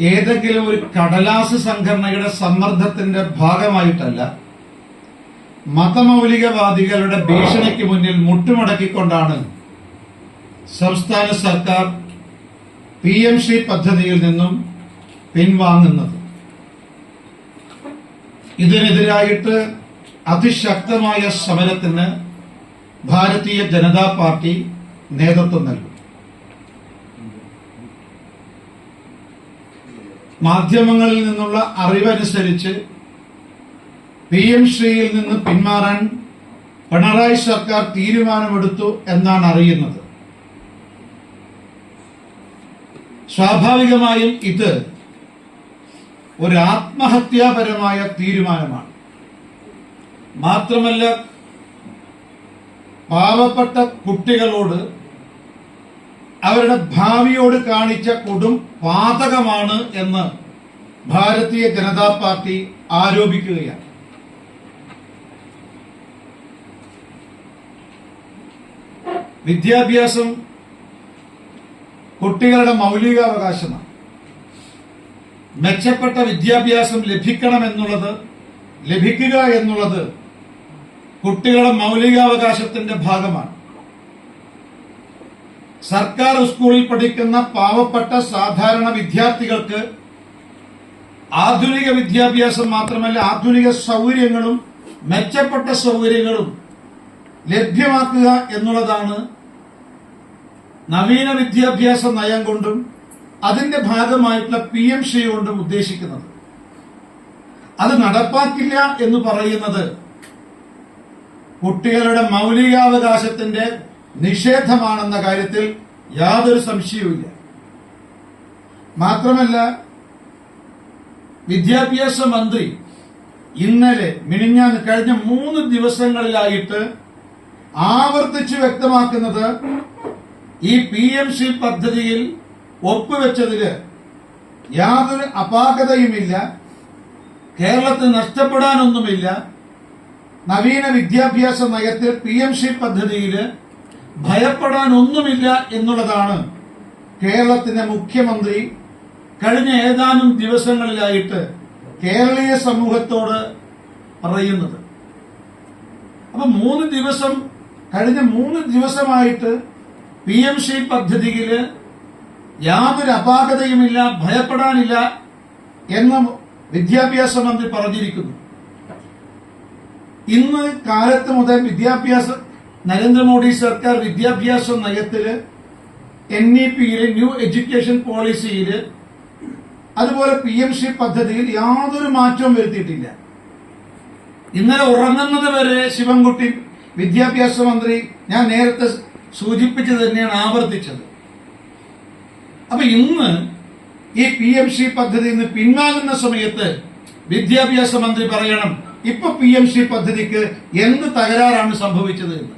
ഏതെങ്കിലും ഒരു കടലാസ് സംഘടനയുടെ സമ്മർദ്ദത്തിന്റെ ഭാഗമായിട്ടല്ല മതമൗലികവാദികളുടെ ഭീഷണിക്ക് മുന്നിൽ മുട്ടുമടക്കിക്കൊണ്ടാണ് സംസ്ഥാന സർക്കാർ പി എം ശ്രീ പദ്ധതിയിൽ നിന്നും പിൻവാങ്ങുന്നത്. ഇതിനെതിരായിട്ട് അതിശക്തമായ സമരത്തിന് ഭാരതീയ ജനതാ പാർട്ടി നേതൃത്വം നൽകും. മാധ്യമങ്ങളിൽ നിന്നുള്ള അറിവനുസരിച്ച് പി എം ശ്രീയിൽ നിന്ന് പിന്മാറാൻ പിണറായി സർക്കാർ തീരുമാനമെടുത്തു എന്നാണ് അറിയുന്നത്. സ്വാഭാവികമായും ഇത് ഒരു ആത്മഹത്യാപരമായ തീരുമാനമാണ്. മാത്രമല്ല പാവപ്പെട്ട കുട്ടികളോട് അവരുടെ ഭാവിയോട് കാണിച്ച കൊടും പാതകമാണ് എന്ന് ഭാരതീയ ജനതാ പാർട്ടി ആരോപിക്കുകയാണ്. വിദ്യാഭ്യാസം കുട്ടികളുടെ മൗലികാവകാശമാണ്. മെച്ചപ്പെട്ട വിദ്യാഭ്യാസം ലഭിക്കണം എന്നുള്ളത് ലഭിക്കുക എന്നുള്ളത് കുട്ടികളുടെ മൗലികാവകാശത്തിന്റെ ഭാഗമാണ്. സർക്കാർ സ്കൂളിൽ പഠിക്കുന്ന പാവപ്പെട്ട സാധാരണ വിദ്യാർത്ഥികൾക്ക് ആധുനിക വിദ്യാഭ്യാസം മാത്രമല്ല ആധുനിക സൗകര്യങ്ങളും മെച്ചപ്പെട്ട സൗകര്യങ്ങളും ലഭ്യമാക്കുക എന്നുള്ളതാണ് നവീന വിദ്യാഭ്യാസ നയം കൊണ്ടും അതിന്റെ ഭാഗമായിട്ടുള്ള പി എം സി കൊണ്ടും ഉദ്ദേശിക്കുന്നത്. അത് നടപ്പാക്കില്ല എന്ന് പറയുന്നത് കുട്ടികളുടെ മൗലികാവകാശത്തിന്റെ നിഷേധമാണെന്ന കാര്യത്തിൽ യാതൊരു സംശയവുമില്ല. മാത്രമല്ല വിദ്യാഭ്യാസ മന്ത്രി ഇന്നലെ മിനിഞ്ഞാന്ന് കഴിഞ്ഞ മൂന്ന് ദിവസങ്ങളിലായിട്ട് ആവർത്തിച്ച് വ്യക്തമാക്കുന്നത് ഈ പി എം സി പദ്ധതിയിൽ ഒപ്പുവെച്ചതിൽ യാതൊരു അപാകതയുമില്ല കേരളത്തിൽ നഷ്ടപ്പെടാനൊന്നുമില്ല. നവീന വിദ്യാഭ്യാസ നയത്തിൽ പി എം സി പദ്ധതിയിൽ ഭയപ്പെടാനൊന്നുമില്ല എന്നുള്ളതാണ് കേരളത്തിന്റെ മുഖ്യമന്ത്രി കഴിഞ്ഞ ഏതാനും ദിവസങ്ങളിലായിട്ട് കേരളീയ സമൂഹത്തോട് പറയുന്നത്. അപ്പൊ മൂന്ന് ദിവസം കഴിഞ്ഞ മൂന്ന് ദിവസമായിട്ട് പി എം സി പദ്ധതിയിൽ യാതൊരു അപാകതയുമില്ല ഭയപ്പെടാനില്ല എന്ന് വിദ്യാഭ്യാസ മന്ത്രി പറഞ്ഞിരിക്കുന്നു. ഇന്ന് കാലത്ത് മുതൽ വിദ്യാഭ്യാസ നരേന്ദ്രമോദി സർക്കാർ വിദ്യാഭ്യാസ നയത്തിൽ എൻ ഇ പിയിൽ ന്യൂ എഡ്യൂക്കേഷൻ പോളിസിയിൽ അതുപോലെ പി എം സി പദ്ധതിയിൽ യാതൊരു മാറ്റവും വരുത്തിയിട്ടില്ല. ഇന്നലെ ഉറങ്ങുന്നത് വരെ ശിവൻകുട്ടി വിദ്യാഭ്യാസ മന്ത്രി ഞാൻ നേരത്തെ സൂചിപ്പിച്ചത് തന്നെയാണ് ആവർത്തിച്ചത്. അപ്പൊ ഇന്ന് ഈ പി എം സി പദ്ധതി നിന്ന് പിൻവാങ്ങുന്ന സമയത്ത് വിദ്യാഭ്യാസ മന്ത്രി പറയണം ഇപ്പൊ പി എം സി പദ്ധതിക്ക് എന്ത് തകരാറാണ് സംഭവിച്ചത് എന്ന്.